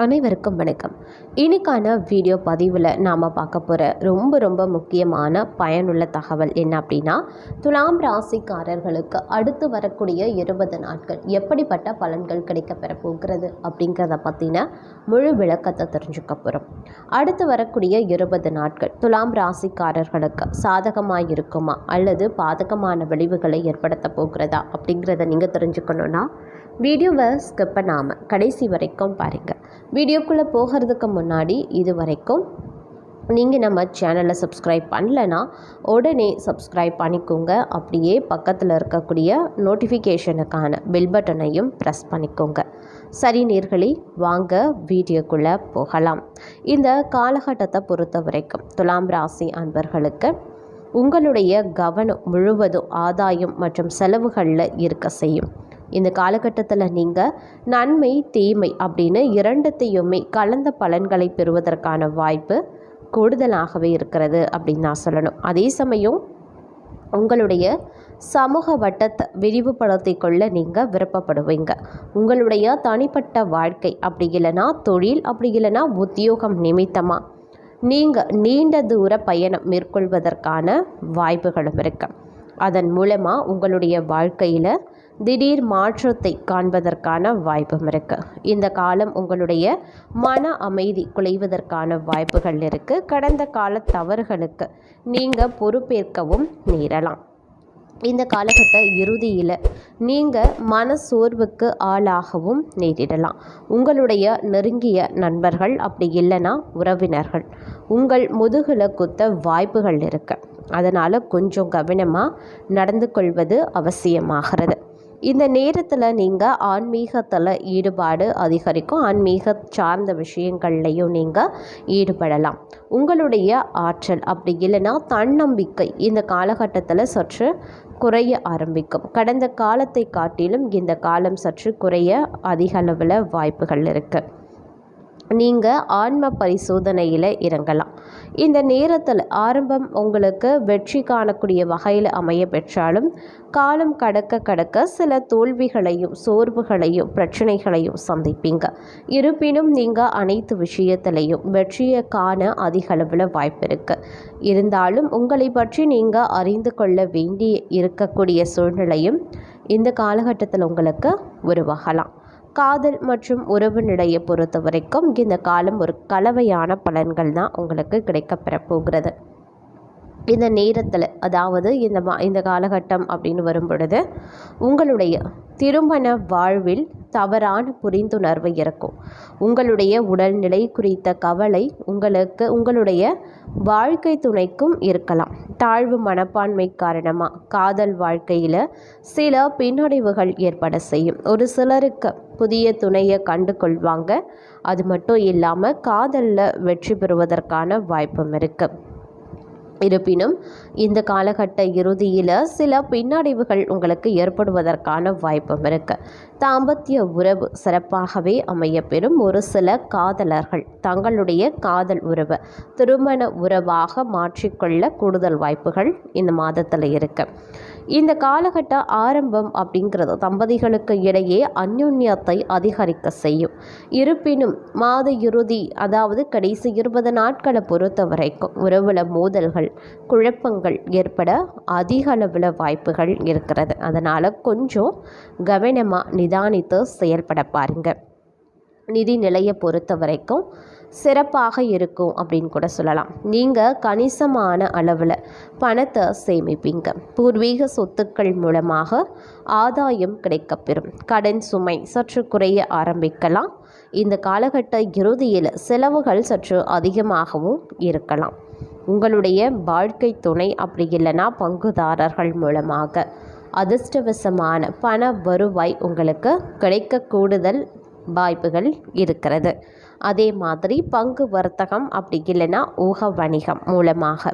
அனைவருக்கும் வணக்கம். இன்னைக்கான வீடியோ பதிவில் நாம் பார்க்க போகிற ரொம்ப ரொம்ப முக்கியமான பயனுள்ள தகவல் என்ன அப்படின்னா துலாம் ராசிக்காரர்களுக்கு அடுத்து வரக்கூடிய இருபது நாட்கள் எப்படிப்பட்ட பலன்கள் கிடைக்கப்பெற போகிறது அப்படிங்கிறத பற்றின முழு விளக்கத்தை தெரிஞ்சுக்க போகிறோம் அடுத்து வரக்கூடிய இருபது நாட்கள் துலாம் ராசிக்காரர்களுக்கு சாதகமாக இருக்குமா? அல்லது பாதகமான விளைவுகளை ஏற்படுத்த போகிறதா? அப்படிங்கிறத நீங்கள் தெரிஞ்சுக்கணுன்னா வீடியோவை ஸ்கிப் பண்ணாமல் கடைசி வரைக்கும் பாருங்கள் வீடியோக்குள்ளே போகிறதுக்கு முன்னாடி இது வரைக்கும் நீங்கள் நம்ம சேனலை சப்ஸ்கிரைப் பண்ணலனா உடனே சப்ஸ்கிரைப் பண்ணிக்கோங்க. அப்படியே பக்கத்தில் இருக்கக்கூடிய நோட்டிஃபிகேஷனுக்கான பெல் பட்டனையும் ப்ரெஸ் பண்ணிக்கோங்க. சரி நேர்களே வாங்க வீடியோக்குள்ளே போகலாம். இந்த காலகட்டத்தை பொறுத்த வரைக்கும் துலாம் ராசி அன்பர்களுக்கு உங்களுடைய கவனம் முழுவதும் ஆதாயம் மற்றும் செலவுகளில் இருக்க செய்யும். இந்த காலகட்டத்தில் நீங்கள் நன்மை தீமை அப்படின்னு இரண்டத்தையுமே கலந்த பலன்களை பெறுவதற்கான வாய்ப்பு கூடுதலாகவே இருக்கிறது அப்படின்னு நான் சொல்லணும். அதே சமயம் உங்களுடைய சமூக வட்டத்தை விரிவுபடுத்தி கொள்ள நீங்கள் விருப்பப்படுவீங்க. உங்களுடைய தனிப்பட்ட வாழ்க்கை அப்படி இல்லைன்னா தொழில் அப்படி இல்லைன்னா உத்தியோகம் நிமித்தமாக நீங்கள் நீண்ட தூர பயணம் மேற்கொள்வதற்கான வாய்ப்புகளும் இருக்கு. அதன் மூலமாக உங்களுடைய வாழ்க்கையில் திடீர் மாற்றத்தை காண்பதற்கான வாய்ப்பும் இருக்குது இந்த காலம் உங்களுடைய மன அமைதி குலைவதற்கான வாய்ப்புகள் இருக்குது கடந்த கால தவறுகளுக்கு நீங்கள் பொறுப்பேற்கவும் நேரலாம். இந்த காலகட்ட இறுதியில் நீங்கள் மன சோர்வுக்கு ஆளாகவும் நேரிடலாம். உங்களுடைய நெருங்கிய நண்பர்கள் அப்படி இல்லைன்னா உறவினர்கள் உங்கள் முதுகில் குத்த வாய்ப்புகள் இருக்கு. அதனால் கொஞ்சம் கவனமாக நடந்து கொள்வது அவசியமாகிறது. இந்த நேரத்தில் நீங்கள் ஆன்மீகத்தில் ஈடுபாடு அதிகரிக்கும். ஆன்மீக சார்ந்த விஷயங்கள்லையும் நீங்கள் ஈடுபடலாம். உங்களுடைய ஆற்றல் அப்படி இல்லைன்னா தன்னம்பிக்கை இந்த காலகட்டத்தில் சற்று குறைய ஆரம்பிக்கும். கடந்த காலத்தை காட்டிலும் இந்த காலம் சற்று குறைய அதிக அளவில் வாய்ப்புகள் இருக்குது நீங்கள் ஆன்ம பரிசோதனையில் இறங்கலாம். இந்த நேரத்தில் ஆரம்பம் உங்களுக்கு வெற்றி காணக்கூடிய வகையில் அமைய பெற்றாலும் காலம் கடக்க கடக்க சில தோல்விகளையும் சோர்வுகளையும் பிரச்சனைகளையும் சந்திப்பீங்க. இருப்பினும் நீங்கள் அனைத்து விஷயத்திலையும் வெற்றியை காண அதிக அளவில் வாய்ப்பு இருக்குது இருந்தாலும் உங்களை பற்றி நீங்கள் அறிந்து கொள்ள வேண்டி இருக்கக்கூடிய சூழ்நிலையும் இந்த காலகட்டத்தில் உங்களுக்கு உருவாகலாம். காதல் மற்றும் உறவு நிலையை பொறுத்த வரைக்கும் இந்த காலம் ஒரு கலவையான பலன்கள் தான் உங்களுக்கு கிடைக்கப்பெற போகிறது. இந்த நேரத்தில் அதாவது இந்த மா இந்த காலகட்டம் அப்படின்னு வரும் பொழுது உங்களுடைய திருமண வாழ்வில் தவறான புரிந்துணர்வு இருக்கும் உங்களுடைய உடல்நிலை குறித்த கவலை உங்களுக்கு உங்களுடைய வாழ்க்கை துணைக்கும் இருக்கலாம். தாழ்வு மனப்பான்மை காரணமாக காதல் வாழ்க்கையில் சில பின்னடைவுகள் ஏற்பட செய்யும். ஒரு சிலருக்கு புதிய துணையை கண்டு கொள்வாங்க அது மட்டும் இல்லாமல் காதலில் வெற்றி பெறுவதற்கான வாய்ப்பும் இருக்குது இருப்பினும் இந்த காலகட்ட இறுதியில் சில பின்னடைவுகள் உங்களுக்கு ஏற்படுவதற்கான வாய்ப்பும் இருக்கு. தாம்பத்திய உறவு சிறப்பாகவே அமையப்பெறும் ஒரு சில காதலர்கள். தங்களுடைய காதல் உறவு திருமண உறவாக மாற்றிக்கொள்ள கூடுதல் வாய்ப்புகள் இந்த மாதத்தில் இருக்குது இந்த காலகட்ட ஆரம்பம் அப்படிங்கிறது தம்பதிகளுக்கு இடையே அந்யுன்யத்தை அதிகரிக்க செய்யும். இருப்பினும் மாத இறுதி அதாவது கடைசி இருபது நாட்களை பொறுத்த வரைக்கும் உறவுல மோதல்கள் குழப்பங்கள் ஏற்பட அதிக அளவில் வாய்ப்புகள் இருக்கிறது. அதனால் கொஞ்சம் கவனமாக நிதானித்து செயல்பட பாருங்கள் நிதி நிலையை பொறுத்த வரைக்கும் சிறப்பாக இருக்கும் அப்படின்னு கூட சொல்லலாம். நீங்கள் கணிசமான அளவில் பணத்தை சேமிப்பீங்க. பூர்வீக சொத்துக்கள் மூலமாக ஆதாயம் கிடைக்கப்பெறும். கடன் சுமை சற்று குறைய ஆரம்பிக்கலாம். இந்த காலகட்ட இறுதியில் செலவுகள் சற்று அதிகமாகவும் இருக்கலாம். உங்களுடைய வாழ்க்கை துணை அப்படி இல்லைன்னா பங்குதாரர்கள் மூலமாக அதிர்ஷ்டவசமான பண வருவாய் உங்களுக்கு கிடைக்க கூடுதல் வாய்ப்புகள் இருக்கிறது. அதே மாதிரி பங்கு வர்த்தகம் அப்படி இல்லைன்னா ஊக வணிகம் மூலமாக.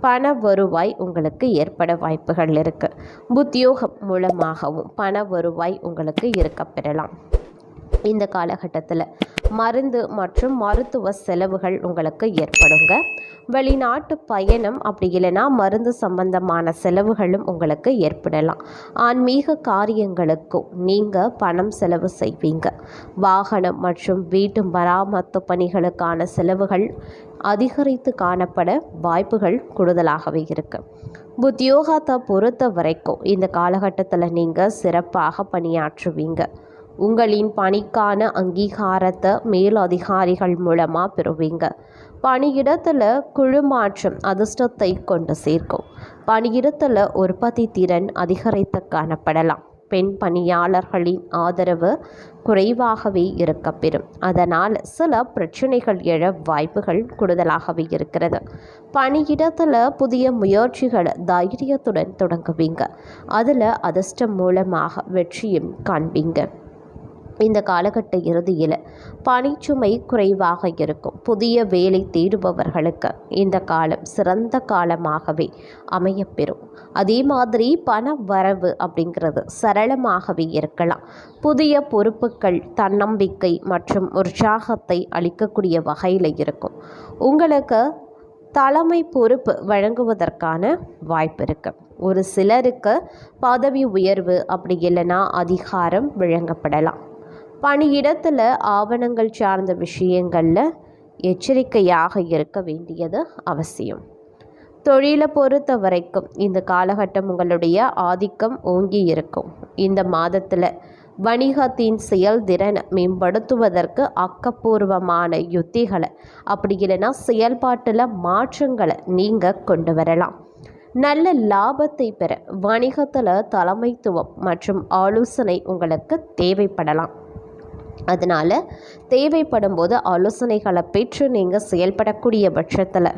பண வருவாய் உங்களுக்கு ஏற்பட வாய்ப்புகள் இருக்குது உத்தியோகம் மூலமாகவும் பண வருவாய் உங்களுக்கு இருக்க பெறலாம் இந்த காலகட்டத்தில் மருந்து மற்றும் மருத்துவ செலவுகள் உங்களுக்கு ஏற்படுங்க. வெளிநாட்டு பயணம் அப்படி இல்லைன்னா மருந்து சம்பந்தமான செலவுகளும் உங்களுக்கு ஏற்படலாம். ஆன்மீக காரியங்களுக்கும் நீங்கள் பணம் செலவு செய்வீங்க. வாகனம் மற்றும் வீட்டு மராமத்து பணிகளுக்கான செலவுகள் அதிகரித்து காணப்பட வாய்ப்புகள் கூடுதலாகவே இருக்குது உத்தியோகத்தை பொறுத்த வரைக்கும் இந்த காலகட்டத்தில் நீங்கள் சிறப்பாக பணியாற்றுவீங்க. உங்களின் பணிக்கான அங்கீகாரத்தை மேலதிகாரிகள் மூலமாக பெறுவீங்க. பணியிடத்தில் குழு மாற்றம் அதிர்ஷ்டத்தை கொண்டு சேர்க்கும். பணியிடத்தில் உற்பத்தி திறன் அதிகரித்து காணப்படலாம். பெண் பணியாளர்களின் ஆதரவு குறைவாகவே இருக்கப்பெறும் அதனால் சில பிரச்சனைகள் எழ வாய்ப்புகள் கூடுதலாகவே இருக்கிறது. பணியிடத்தில் புதிய முயற்சிகளை தைரியத்துடன் தொடங்குவீங்க. அதில் அதிர்ஷ்டம் மூலமாக வெற்றியும் காண்பீங்க. இந்த காலகட்ட இறுதியில் பணிச்சுமை குறைவாக இருக்கும். புதிய வேலை தேடுபவர்களுக்கு இந்த காலம் சிறந்த காலமாகவே அமையப்பெறும். அதே மாதிரி பண வரவு அப்படிங்கிறது சரளமாகவே இருக்கலாம். புதிய பொறுப்புகள் தன்னம்பிக்கை மற்றும் உற்சாகத்தை அளிக்கக்கூடிய வகையில் இருக்கும். உங்களுக்கு தலைமை பொறுப்பு வழங்குவதற்கான வாய்ப்பு இருக்குது ஒரு சிலருக்கு பதவி உயர்வு அப்படி இல்லைன்னா அதிகாரம் வழங்கப்படலாம். பணியிடத்தில் ஆவணங்கள் சார்ந்த விஷயங்களில் எச்சரிக்கையாக இருக்க வேண்டியது அவசியம். தொழிலை பொறுத்த வரைக்கும் இந்த காலகட்டம் உங்களுடைய ஆதிக்கம் ஓங்கி இருக்கும். இந்த மாதத்தில் வணிகத்தின் செயல்திறனை மேம்படுத்துவதற்கு ஆக்கப்பூர்வமான யுத்திகளை அப்படி இல்லைன்னா செயல்பாட்டில் மாற்றங்களை நீங்கள் கொண்டு வரலாம். நல்ல லாபத்தை பெற வணிகத்தில் தலைமைத்துவம் மற்றும் ஆலோசனை உங்களுக்கு தேவைப்படலாம். அதனால் தேவைப்படும் போது ஆலோசனைகளை பெற்று நீங்கள் செயல்படக்கூடிய பட்சத்தில்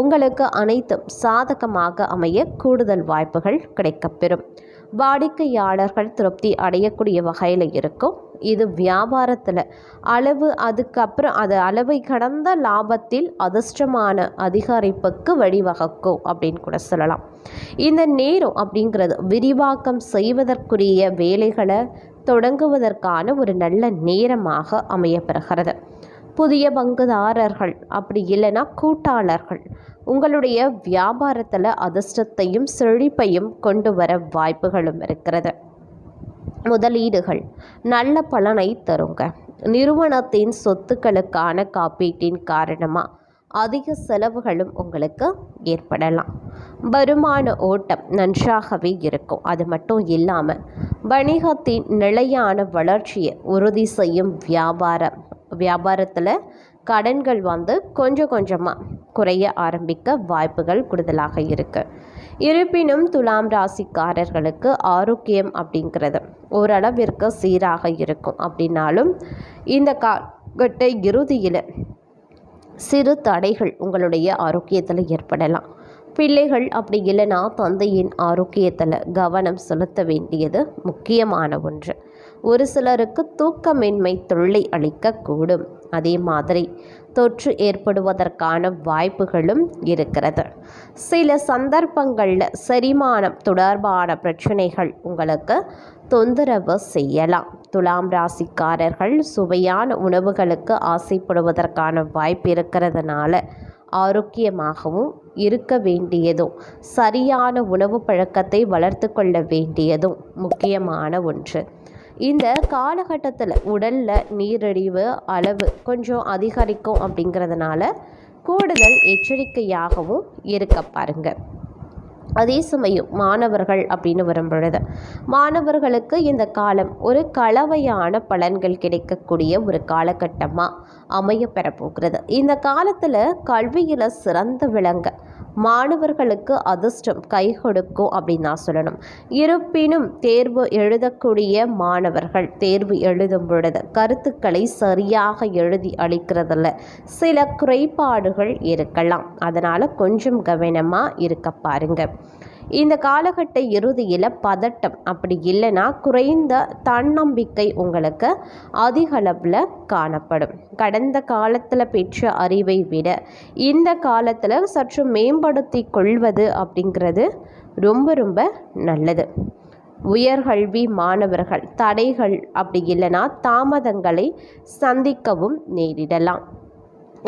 உங்களுக்கு அனைத்தும் சாதகமாக அமைய கூடுதல் வாய்ப்புகள் கிடைக்கப்பெறும். வாடிக்கையாளர்கள் திருப்தி அடையக்கூடிய வகையில் இருக்கும். இது வியாபாரத்தில் அளவு அதுக்கப்புறம் அது அளவை கடந்த லாபத்தில் அதிர்ஷ்டமான அதிகரிப்புக்கு வழிவகுக்கும் அப்படின்னு கூட சொல்லலாம். இந்த நேரம் அப்படிங்கிறது விரிவாக்கம் செய்வதற்குரிய வேலைகளை தொடங்குவதற்கான ஒரு நல்ல நேரமாக அமையப்பெறுகிறது. புதிய பங்குதாரர்கள் அப்படி இல்லைன்னா கூட்டாளர்கள் உங்களுடைய வியாபாரத்தில் அதிர்ஷ்டத்தையும் செழிப்பையும் கொண்டு வர வாய்ப்புகளும் இருக்கிறது. முதலீடுகள் நல்ல பலனை தருங்க. நிறுவனத்தின் சொத்துக்களுக்கான காப்பீட்டின் காரணமாக அதிக செலவுகளும் உங்களுக்கு ஏற்படலாம். வருமான ஓட்டம் நன்றாகவே இருக்கும். அது மட்டும் இல்லாமல் வணிகத்தின் நிலையான வளர்ச்சியை உறுதி செய்யும் வியாபாரம் வியாபாரத்தில் கடன்கள் வந்து கொஞ்சம் கொஞ்சமாக குறைய ஆரம்பிக்க வாய்ப்புகள் கூடுதலாக இருக்குது இருப்பினும் துலாம் ராசிக்காரர்களுக்கு ஆரோக்கியம் அப்படிங்கிறது ஓரளவிற்கு சீராக இருக்கும். அப்படின்னாலும் இந்த காலகட்ட இறுதியில் சிறு தடைகள் உங்களுடைய ஆரோக்கியத்தில் ஏற்படலாம். பிள்ளைகள் அப்படி இல்லைன்னா தந்தையின் ஆரோக்கியத்தில் கவனம் செலுத்த வேண்டியது முக்கியமான ஒன்று. ஒரு சிலருக்கு தூக்கமின்மை தொல்லை அளிக்கக்கூடும். அதே மாதிரி தொற்று ஏற்படுவதற்கான வாய்ப்புகளும் இருக்கிறது. சில சந்தர்ப்பங்களில் செரிமானம் தொடர்பான பிரச்சனைகள் உங்களுக்கு தொந்தரவு செய்யலாம். துலாம் ராசிக்காரர்கள் சுவையான உணவுகளுக்கு ஆசைப்படுவதற்கான வாய்ப்பு இருக்கிறதுனால ஆரோக்கியமாகவும் இருக்க வேண்டியதும் சரியான உணவு பழக்கத்தை வளர்த்து கொள்ள வேண்டியதும் முக்கியமான ஒன்று. இந்த காலகட்டத்தில் உடலில் நீரிழிவு அளவு கொஞ்சம் அதிகரிக்கும் அப்படிங்கிறதுனால கூடுதல் எச்சரிக்கையாகவும் இருக்க பாருங்கள் அதே சமயம் மாணவர்கள் அப்படின்னு வரும்பொழுது மாணவர்களுக்கு இந்த காலம் ஒரு கலவையான பலன்கள் கிடைக்கக்கூடிய ஒரு காலகட்டமாக அமைய பெறப்போகிறது. இந்த காலத்தில் கல்வியில் சிறந்த விளங்க மாணவர்களுக்கு அதிர்ஷ்டம் கை கொடுக்கும் அப்படின்னு நான் சொல்லணும். இருப்பினும் தேர்வு எழுதக்கூடிய மாணவர்கள் தேர்வு எழுதும் பொழுது கருத்துக்களை சரியாக எழுதி அளிக்கிறதில்ல. சில குறைபாடுகள் இருக்கலாம். அதனால் கொஞ்சம் கவனமாக இருக்க பாருங்கள் இந்த காலகட்ட இறுதியில் பதட்டம் அப்படி இல்லைன்னா குறைந்த தன்னம்பிக்கை உங்களுக்கு அதிகளவில் காணப்படும். கடந்த காலத்தில் பெற்ற அறிவை விட இந்த காலத்தில் சற்று மேம்படுத்தி கொள்வது அப்படிங்கிறது ரொம்ப ரொம்ப நல்லது. உயர்கல்வி மாணவர்கள் தடைகள் அப்படி இல்லைன்னா தாமதங்களை சந்திக்கவும் நேரிடலாம்.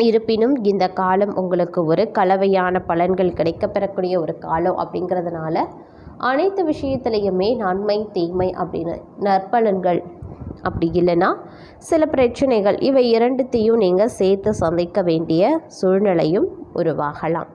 இருப்பினும் இந்த காலம் உங்களுக்கு ஒரு கலவையான பலன்கள் கிடைக்கப்பெறக்கூடிய ஒரு காலம் அப்படிங்கிறதுனால அனைத்து விஷயத்துலையுமே நன்மை தீமை அப்படின்னு நற்பலன்கள் அப்படி இல்லைன்னா சில பிரச்சனைகள் இவை இரண்டுத்தையும் நீங்கள் சேர்த்து சந்திக்க வேண்டிய சூழ்நிலையும் உருவாகலாம்.